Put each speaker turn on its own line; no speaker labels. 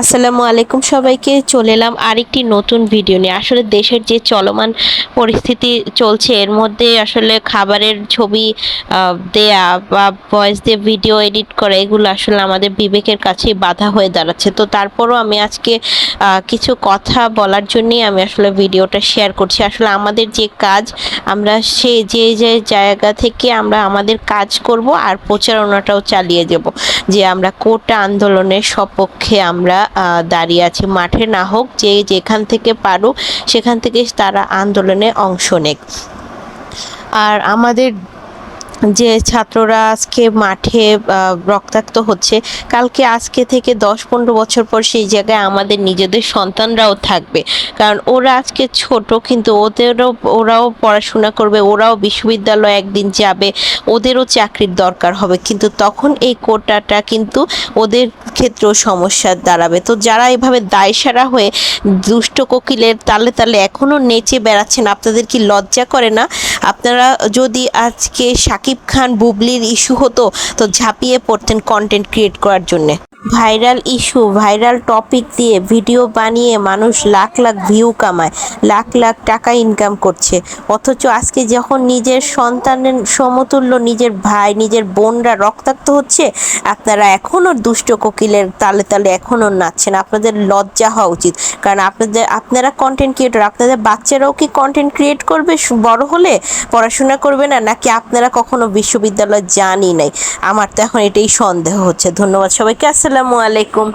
আসসালামু আলাইকুম সবাইকে, চলে এলাম আরেকটি নতুন ভিডিও নিয়ে। আসলে দেশের যে চলমান পরিস্থিতি চলছে, এর মধ্যে আসলে খাবারের ছবি দেয়া বা ভয়েস দিয়ে ভিডিও এডিট করা, এগুলো আসলে আমাদের বিবেকের কাছে বাধা হয়ে দাঁড়াচ্ছে। তো তারপরও আমি আজকে কিছু কথা বলার জন্যই আমি আসলে ভিডিওটা শেয়ার করছি। আসলে আমাদের যে কাজ, আমরা সে যে যে জায়গা থেকে আমরা আমাদের কাজ করব আর প্রচারণাটাও চালিয়ে যাব। যে আমরা কোটা আন্দোলনের সপক্ষে আমরা দাঁড়িয়ে আছে। মাঠে না হোক যে যেখান থেকে পারুক, সেখান থেকে তারা আন্দোলনে অংশ নেক। আর আমাদের যে ছাত্ররা আজকে মাঠে রক্তাক্ত হচ্ছে, কালকে আজকে থেকে দশ পনেরো বছর পর সেই জায়গায় আমাদের নিজেদের সন্তানরাও থাকবে। কারণ ওরা আজকে ছোট, কিন্তু ওদেরও, ওরাও পড়াশোনা করবে, ওরাও বিশ্ববিদ্যালয়ে একদিন যাবে, ওদেরও চাকরির দরকার হবে। কিন্তু তখন এই কোটাটা কিন্তু ওদের ক্ষেত্রেও সমস্যা দাঁড়াবে। তো যারা এভাবে দায়সারা হয়ে দুষ্ট কোকিলের তালে তালে এখনও নেচে বেড়াচ্ছেন, আপনাদের কি লজ্জা করে না? আপনারা যদি আজকে শাকিব খান বুবলির ইস্যু হতো তো ঝাঁপিয়ে পড়তেন কন্টেন্ট ক্রিয়েট করার জন্যে। ভাইরাল ইস্যু, ভাইরাল টপিক দিয়ে ভিডিও বানিয়ে মানুষ লাখ লাখ ভিউ কামায়, লাখ লাখ টাকা ইনকাম করছে। অথচ আজকে যখন নিজের সন্তানের সমতুল্য, নিজের ভাই, নিজের বোনরা রক্তাক্ত হচ্ছে, আপনারা এখনও দুষ্ট কোকিলের তালে তালে এখনও নাচছেন। আপনাদের লজ্জা হওয়া উচিত। কারণ আপনাদের, আপনারা কন্টেন্ট ক্রিয়েটর আপনাদের বাচ্চারাও কি কন্টেন্ট ক্রিয়েট করবে বড় হলে? পড়াশোনা করবে না? নাকি আপনারা কখনো বিশ্ববিদ্যালয় যানই নাই? আমার তো এখন এটাই সন্দেহ হচ্ছে। ধন্যবাদ সবাইকে। আসসালামু আলাইকুম।